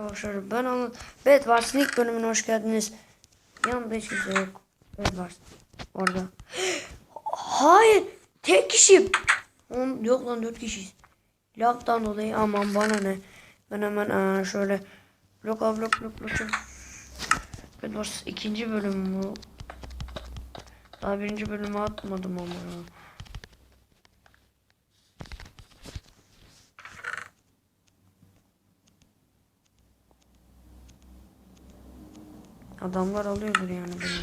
Arkadaşlar ben onu Bed Wars'ın ilk bölümüne hoş geldiniz. Yanımda hiç kimse yok. Bed Wars. Orada. Hayır. Tek kişiyim. On, yok lan dört kişiyiz. Lag'dan dolayı aman bana ne. Ben hemen aa, şöyle blok av blok blok blok. Bed Wars ikinci bölüm bu. Daha birinci bölümü atmadım ama. Adamlar alıyordur yani beni.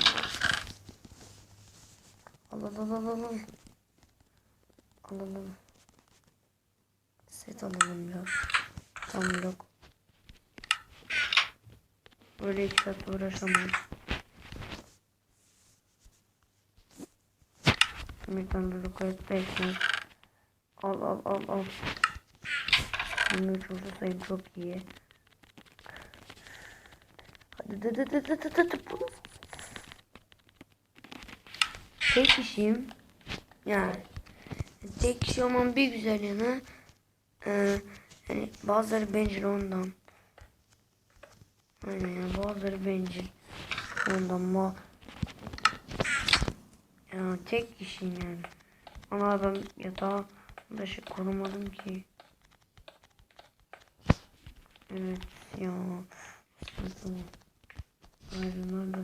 Al al al al al. al. Al al al. Set alalım ya. Tam blok. Böyle iki saat uğraşamayız. Amerikan blok evet bekle. Al al al al. 23 olsa sayım çok iyi. Tek kişiyim. Yani tek kişi olmam bir güzel yanı. Ee, yani bazıları bencil ondan. Aynen ya bazıları bencil. Ondan ma ya tek kişiyim yani. Ama ben yatağı da şey korumadım ki. Evet ya. Ayrılar da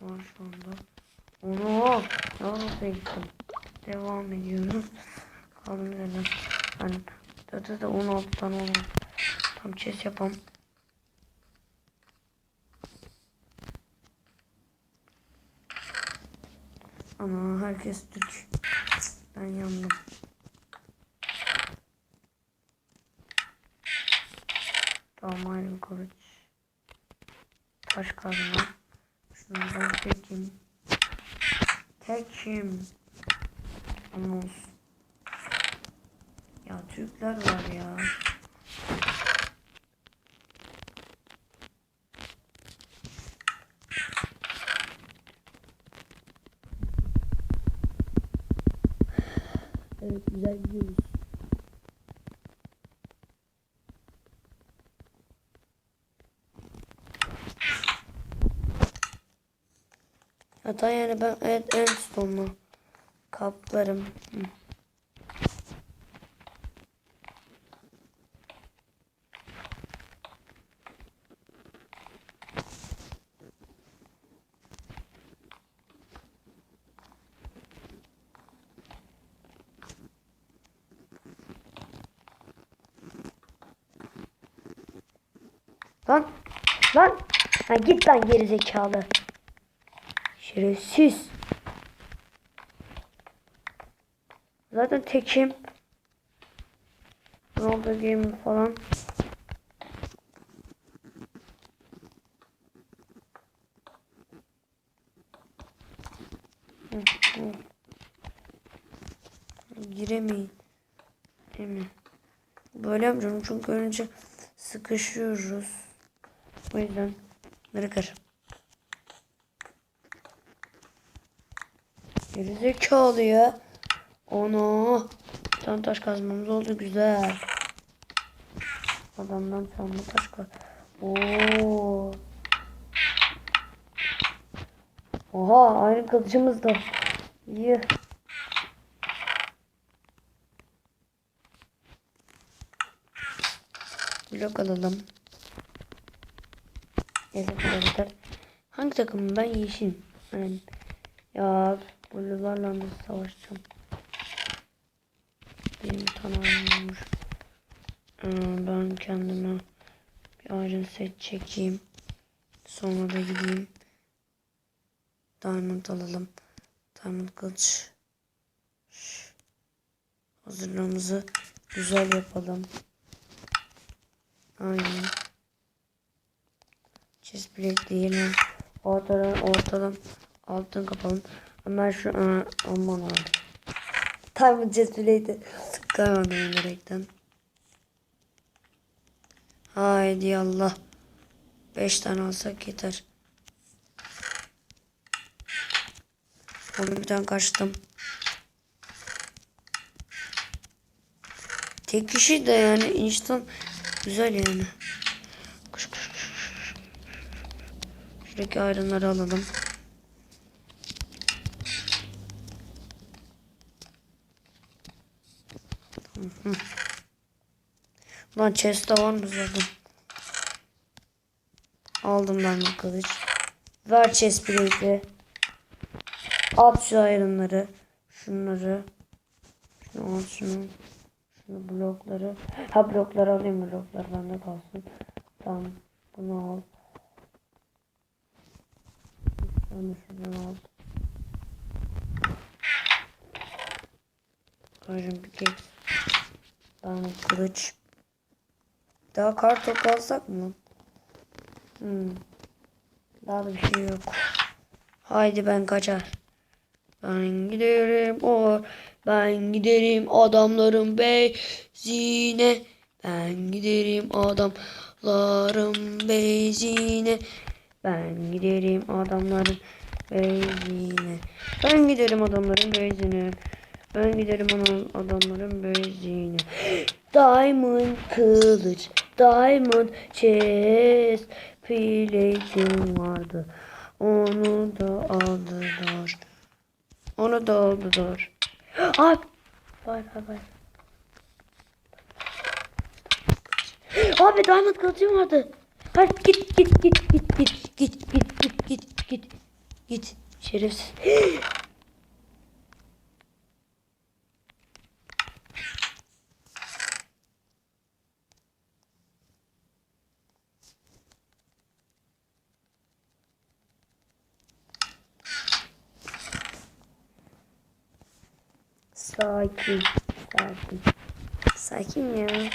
var şu anda. Onu nasıl gittim. Devam ediyorum. Kaldım dedim. Hani da da 16 tane oldu. Tam chest yapalım. Ana herkes Türk. Ben yandım. Tamam ayrım kılıç. Taş kazma. Şundan tekim. Tekim. Anons. Ya Türkler var ya. Evet güzel gidiyoruz. Hatta yani ben evet en sonlu kaplarım. Hı. Lan lan ha git lan geri zekalı. Şerefsiz. Zaten tekim. Ronaldo game falan. Giremeyin. Değil mi? Böyle yapacağım çünkü önce sıkışıyoruz. O yüzden bunları Gerizekalı ya. Onu. Tane taş kazmamız oldu güzel. Adamdan sanma taş kaz. Oo. Oha aynı kılıcımız da. İyi. Blok alalım. Neyse arkadaşlar. Hangi takımım ben yeşilim. Yani ya blue'larla nasıl savaşacağım? Benim tanrım olmuş. Ee, ben kendime bir iron set çekeyim. Sonra da gideyim. Diamond alalım. Diamond kılıç. Hazırlığımızı güzel yapalım. Aynen. Chest plate yine ortadan ortadan altın kapalım. Hemen şu ıı, aman abi. Tam cesbileydi. Sıkamadım direkten. Haydi Allah. Beş tane alsak yeter. Oğlum bir tane kaçtım. Tek kişi de yani insan güzel yani. Kuş kuş kuş. Şuradaki ayrımları alalım. Tamam. hı. Lan chest'te var mı zaten? Aldım ben bu kılıç. Ver chest plate'i. At şu ayrımları. Şunları. Şunu al şunu. Şunu blokları. Ha blokları alayım bloklar bende kalsın. Tamam. Bunu al. Şunu şuradan al. Karım bir kek. Ben kılıç. Daha kar toplasak mı? Hmm. Daha da bir şey yok. Haydi ben kaçar. Ben giderim o ben giderim adamların bezine ben giderim adamların bezine ben giderim adamların bezine ben giderim adamların bezine ben giderim ana- adamların bezine Diamond kılıç Diamond chest plate'im vardı onu da aldılar onu da aldılar. Ay. Var var var. Abi diamond kılıcım vardı. Hadi git git git git git git git git git git git şerefsiz. Sakin. Sakin. Sakin ya.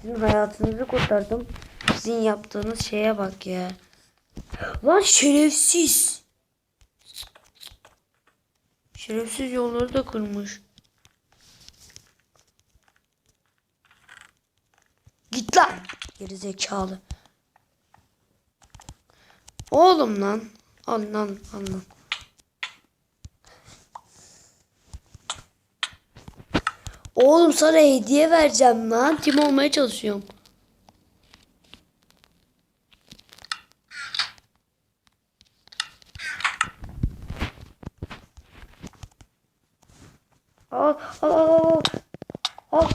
Sizin hayatınızı kurtardım. Sizin yaptığınız şeye bak ya. Lan şerefsiz. Şerefsiz yolları da kırmış. Git lan. Geri zekalı. Oğlum lan. Al lan al lan. Oğlum sana hediye vereceğim lan. Tim olmaya çalışıyorum. Al al al al. Al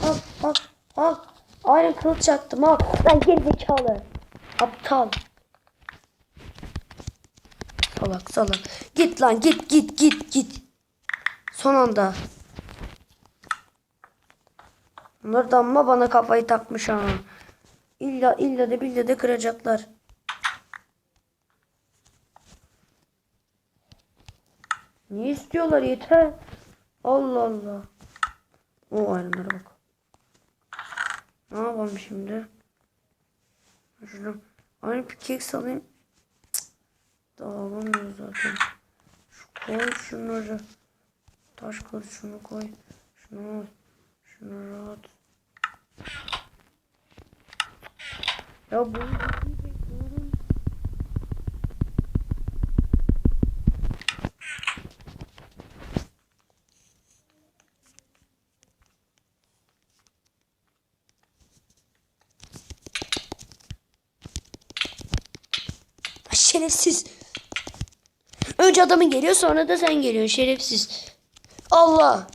al al al. Aynen kılıç çaktım al. Lan geri zekalı. Aptal. Salak salak. Git lan git git git git. Son anda. Bunlar da amma bana kafayı takmış ha. İlla illa de billa de kıracaklar. Niye istiyorlar yeter. Allah Allah. O ayrımlara bak. Ne yapalım şimdi? Şunu aynı pickaxe alayım. Alamıyoruz zaten. Şu koy şunları. Taş kılıç şunu koy. Şunu al. Şunu rahat. Ya bu Şerefsiz. Önce adamın geliyor sonra da sen geliyorsun şerefsiz. Allah.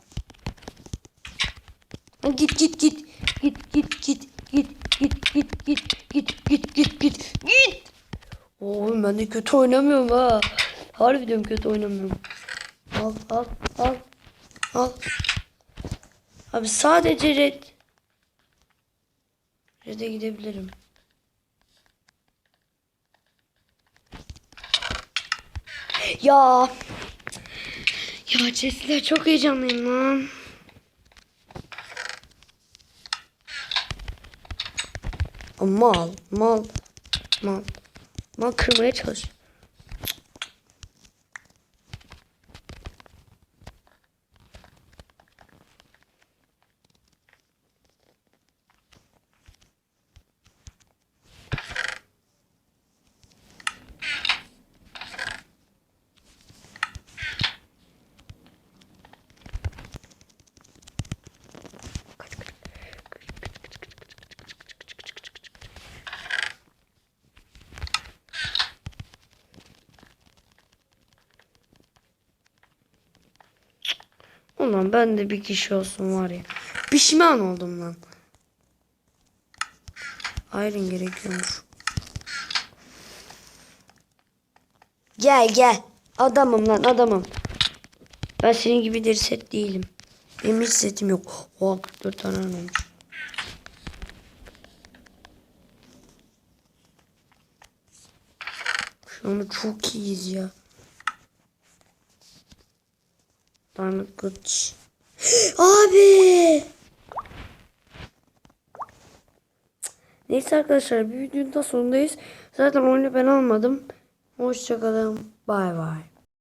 Git git git. Git git git. Git git git git git git git git git. Oğlum ben de kötü oynamıyorum ha. Harbiden kötü oynamıyorum. Al al al. Al. Abi sadece red. Red'e gidebilirim. Ya. Ya Cesiler çok heyecanlıyım lan. Mal, mal, mal. Mal kırmaya çalış. Ulan ben de bir kişi olsun var ya. Pişman oldum lan. Iron gerekiyormuş. Gel gel. Adamım lan adamım. Ben senin gibi deri set değilim. Benim hiç setim yok. Oh dört tane olmuş. Şu anda çok iyiyiz ya. Goods. Abi. Neyse arkadaşlar bir videonun da sonundayız. Zaten oyunu ben almadım. Hoşçakalın. Bay bay.